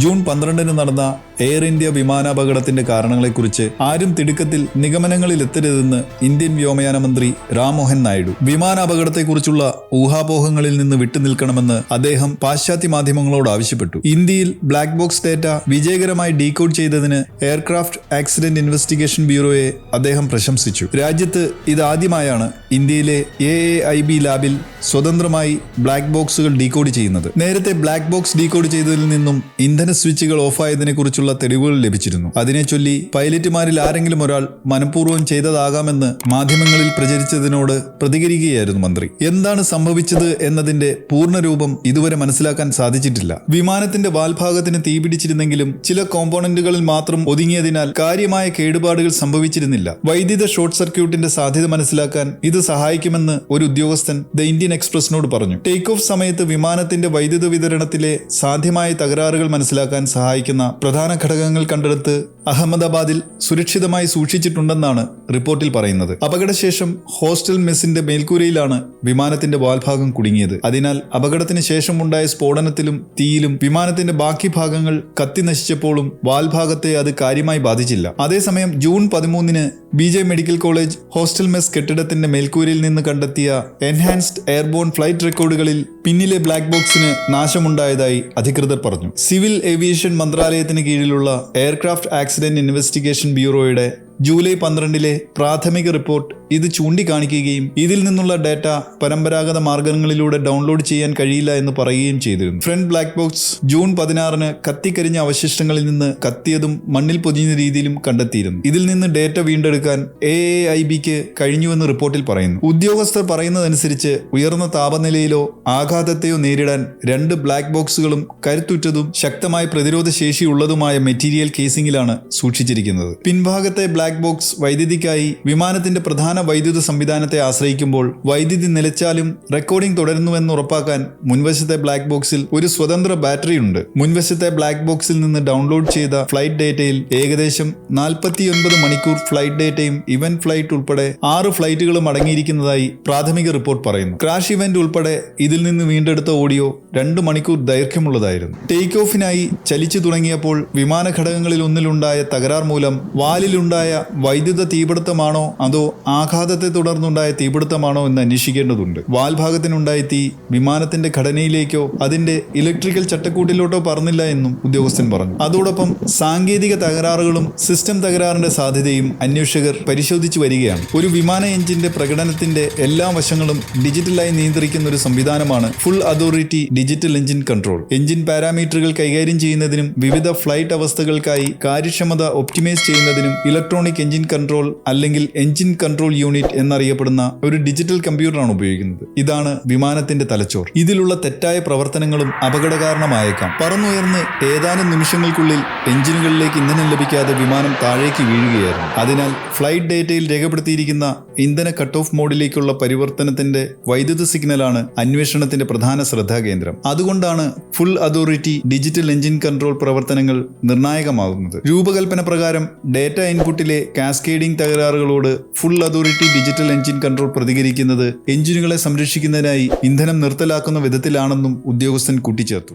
June പന്ത്രണ്ടിന് നടന്ന air India വിമാനാപകടത്തിന്റെ കാരണങ്ങളെക്കുറിച്ച് ആരും തിടുക്കത്തിൽ നിഗമനങ്ങളിലെത്തരുതെന്ന് ഇന്ത്യൻ വ്യോമയാന മന്ത്രി രാംമോഹൻ നായിഡു. വിമാനാപകടത്തെക്കുറിച്ചുള്ള ഊഹാപോഹങ്ങളിൽ നിന്ന് വിട്ടുനിൽക്കണമെന്ന് അദ്ദേഹം പാശ്ചാത്യ മാധ്യമങ്ങളോട് ആവശ്യപ്പെട്ടു. ഇന്ത്യയിൽ ബ്ലാക്ക് ബോക്സ് ഡേറ്റ വിജയകരമായി ഡീകോഡ് ചെയ്തതിന് എയർക്രാഫ്റ്റ് ആക്സിഡന്റ് ഇൻവെസ്റ്റിഗേഷൻ ബ്യൂറോയെ അദ്ദേഹം പ്രശംസിച്ചു. രാജ്യത്ത് ഇതാദ്യമായാണ് ഇന്ത്യയിലെ എ എ ഐ ബി ലാബിൽ സ്വതന്ത്രമായി ബ്ലാക്ക് ബോക്സുകൾ ഡീകോഡ് ചെയ്യുന്നത്. നേരത്തെ ബ്ലാക്ക് ബോക്സ് ഡീകോഡ് ചെയ്തതിൽ നിന്നും ഇന്ധന സ്വിച്ചുകൾ ഓഫായതിനെ കുറിച്ചുള്ള തെളിവുകൾ ലഭിച്ചിരുന്നു. അതിനെ ചൊല്ലി പൈലറ്റുമാരിൽ ആരെങ്കിലും ഒരാൾ മനഃപൂർവം ചെയ്തതാകാമെന്ന് മാധ്യമങ്ങളിൽ പ്രചരിച്ചതിനോട് പ്രതികരിക്കുകയായിരുന്നു മന്ത്രി. എന്താണ് സംഭവിച്ചത് എന്നതിന്റെ പൂർണരൂപം ഇതുവരെ മനസ്സിലാക്കാൻ സാധിച്ചിട്ടില്ല. വിമാനത്തിന്റെ വാൽഭാഗത്തിന് തീപിടിച്ചിരുന്നെങ്കിലും ചില കോമ്പോണന്റുകളിൽ മാത്രം ഒതുങ്ങിയതിനാൽ കാര്യമായ കേടുപാടുകൾ സംഭവിച്ചിരുന്നില്ല. വൈദ്യുത ഷോർട്ട് സർക്യൂട്ടിന്റെ സാധ്യത മനസ്സിലാക്കാൻ ഇത് സഹായിക്കുമെന്ന് ഒരു ഉദ്യോഗസ്ഥൻ ദ ഇന്ത്യൻ എക്സ്പ്രസിനോട് പറഞ്ഞു. ടേക്ക് ഓഫ് സമയത്ത് വിമാനത്തിന്റെ വൈദ്യുത വിതരണത്തിലെ സാധ്യമായ തകരാറുകൾ മനസ്സിലാക്കാൻ സഹായിക്കുന്ന പ്രധാന ഘടകങ്ങൾ കണ്ടെടുത്ത് അഹമ്മദാബാദിൽ സുരക്ഷിതമായി സൂക്ഷിച്ചിട്ടുണ്ടെന്നാണ് റിപ്പോർട്ടിൽ പറയുന്നത്. അപകടശേഷം ഹോസ്റ്റൽ മെസ്സിന്റെ മേൽക്കൂരയിലാണ് വിമാനത്തിന്റെ വാൽഭാഗം കുടുങ്ങിയത്. അതിനാൽ അപകടത്തിന് ശേഷമുണ്ടായ സ്ഫോടനത്തിലും തീയിലും വിമാനത്തിന്റെ ബാക്കി ഭാഗങ്ങൾ കത്തി നശിച്ചപ്പോഴും വാൽഭാഗത്തെ അത് കാര്യമായി ബാധിച്ചില്ല. അതേസമയം ജൂൺ പതിമൂന്നിന് B J medical college hostel mess കെട്ടിടത്തിന്റെ മേൽക്കൂരയിൽ നിന്ന് കണ്ടെത്തിയ എൻഹാൻസ്ഡ് എയർബോൺ ഫ്ലൈറ്റ് റെക്കോർഡുകളിൽ പിന്നിലെ ബ്ലാക്ക് ബോക്സിന് നാശമുണ്ടായതായി അധികൃതർ പറഞ്ഞു. സിവിൽ ഏവിയേഷൻ മന്ത്രാലയത്തിന് കീഴിലുള്ള എയർക്രാഫ്റ്റ് ആക്സിഡന്റ് ഇൻവെസ്റ്റിഗേഷൻ ബ്യൂറോയുടെ ജൂലൈ പന്ത്രണ്ടിലെ പ്രാഥമിക റിപ്പോർട്ട് ഇത് ചൂണ്ടിക്കാണിക്കുകയും ഇതിൽ നിന്നുള്ള ഡാറ്റ പരമ്പരാഗത മാർഗങ്ങളിലൂടെ ഡൗൺലോഡ് ചെയ്യാൻ കഴിയില്ല എന്ന് പറയുകയും ചെയ്തിരുന്നു. ഫ്രണ്ട് ബ്ലാക്ക് ബോക്സ് ജൂൺ പതിനാറിന് കത്തിക്കരിഞ്ഞ അവശിഷ്ടങ്ങളിൽ നിന്ന് കത്തിയതും മണ്ണിൽ പൊതിഞ്ഞ രീതിയിലും കണ്ടെത്തിയിരുന്നു. ഇതിൽ നിന്ന് ഡാറ്റ വീണ്ടെടുക്കാൻ എ എ ഐ ബിക്ക് കഴിഞ്ഞുവെന്ന് റിപ്പോർട്ടിൽ പറയുന്നു. ഉദ്യോഗസ്ഥർ പറയുന്നതനുസരിച്ച് ഉയർന്ന താപനിലയിലോ ആഘാതത്തെയോ നേരിടാൻ രണ്ട് ബ്ലാക്ക് ബോക്സുകളും കരുത്തുറ്റതും ശക്തമായ പ്രതിരോധ ശേഷിയുള്ളതുമായ മെറ്റീരിയൽ കേസിംഗിലാണ് സൂക്ഷിച്ചിരിക്കുന്നത്. പിൻഭാഗത്തെ ബ്ലാക്ക് ബോക്സ് വൈദ്യുതിക്കായി വിമാനത്തിന്റെ പ്രധാന വൈദ്യുത സംവിധാനത്തെ ആശ്രയിക്കുമ്പോൾ വൈദ്യുതി നിലച്ചാലും റെക്കോർഡിംഗ് തുടരുന്നുവെന്ന് ഉറപ്പാക്കാൻ മുൻവശത്തെ ബ്ലാക്ക് ബോക്സിൽ ഒരു സ്വതന്ത്ര ബാറ്ററി ഉണ്ട് മുൻവശത്തെ ബ്ലാക്ക് ബോക്സിൽ നിന്ന് ഡൗൺലോഡ് ചെയ്ത ഫ്ലൈറ്റ് ഡേറ്റയിൽ ഏകദേശം നാൽപ്പത്തിയൊൻപത് മണിക്കൂർ ഫ്ലൈറ്റ് ഡേറ്റയും ഇവന്റ് ഫ്ലൈറ്റ് ഉൾപ്പെടെ ആറ് ഫ്ലൈറ്റുകളും അടങ്ങിയിരിക്കുന്നതായി പ്രാഥമിക റിപ്പോർട്ട് പറയുന്നു. ക്രാഷ് ഇവന്റ് ഉൾപ്പെടെ ഇതിൽ നിന്ന് വീണ്ടെടുത്ത ഓഡിയോ രണ്ട് മണിക്കൂർ ദൈർഘ്യമുള്ളതായിരുന്നു. ടേക്ക് ഓഫിനായി ചലിച്ചു തുടങ്ങിയപ്പോൾ വിമാന ഘടകങ്ങളിൽ ഒന്നിലുണ്ടായ തകരാർ മൂലം വാലിലുണ്ടായ വൈദ്യുത തീപിടുത്തമാണോ അതോ ആഘാതത്തെ തുടർന്നുണ്ടായ തീപിടുത്തമാണോ എന്ന് അന്വേഷിക്കേണ്ടതുണ്ട്. വാൽഭാഗത്തിനുണ്ടായ തീ വിമാനത്തിന്റെ ഘടനയിലേക്കോ അതിന്റെ ഇലക്ട്രിക്കൽ ചട്ടക്കൂട്ടിലോട്ടോ പറന്നില്ല എന്നും ഉദ്യോഗസ്ഥൻ പറഞ്ഞു. അതോടൊപ്പം സാങ്കേതിക തകരാറുകളും സിസ്റ്റം തകരാറിന്റെ സാധ്യതയും അന്വേഷകർ പരിശോധിച്ചു വരികയാണ്. ഒരു വിമാന എഞ്ചിന്റെ പ്രകടനത്തിന്റെ എല്ലാ വശങ്ങളും ഡിജിറ്റലായി നിയന്ത്രിക്കുന്ന ഒരു സംവിധാനമാണ് full authority digital engine control. Engine പാരാമീറ്ററുകൾ കൈകാര്യം ചെയ്യുന്നതിനും വിവിധ ഫ്ലൈറ്റ് അവസ്ഥകൾക്കായി കാര്യക്ഷമത ഒപ്റ്റിമൈസ് ചെയ്യുന്നതിനും ഇലക്ട്രോണിക് എഞ്ചിൻ കൺട്രോൾ അല്ലെങ്കിൽ എഞ്ചിൻ കൺട്രോൾ യൂണിറ്റ് എന്നറിയപ്പെടുന്ന ഒരു ഡിജിറ്റൽ കമ്പ്യൂട്ടറാണ് ഉപയോഗിക്കുന്നത്. ഇതാണ് വിമാനത്തിന്റെ തലച്ചോർ. ഇതിലുള്ള തെറ്റായ പ്രവർത്തനങ്ങളും അപകടകാരണമായേക്കാം. പറന്നുയർന്ന് ഏതാനും നിമിഷങ്ങൾക്കുള്ളിൽ എഞ്ചിനുകളിലേക്ക് ഇന്ധനം ലഭിക്കാതെ വിമാനം താഴേക്ക് വീഴുകയായിരുന്നു. അതിനാൽ ഫ്ലൈറ്റ് ഡേറ്റയിൽ രേഖപ്പെടുത്തിയിരിക്കുന്ന ഇന്ധന കട്ട് ഓഫ് മോഡിലേക്കുള്ള പരിവർത്തനത്തിന്റെ വൈദ്യുത സിഗ്നലാണ് അന്വേഷണത്തിന്റെ പ്രധാന ശ്രദ്ധാകേന്ദ്രം. അതുകൊണ്ടാണ് full authority digital engine control പ്രവർത്തനങ്ങൾ നിർണായകമാകുന്നത്. രൂപകൽപ്പന പ്രകാരം ഡേറ്റ ഇൻപുട്ടിലെ cascading തകരാറുകളോട് full authority digital engine control പ്രതികരിക്കുന്നത് എഞ്ചിനുകളെ സംരക്ഷിക്കുന്നതിനായി ഇന്ധനം നിർത്തലാക്കുന്ന വിധത്തിലാണെന്നും ഉദ്യോഗസ്ഥൻ കൂട്ടിച്ചേർത്തു.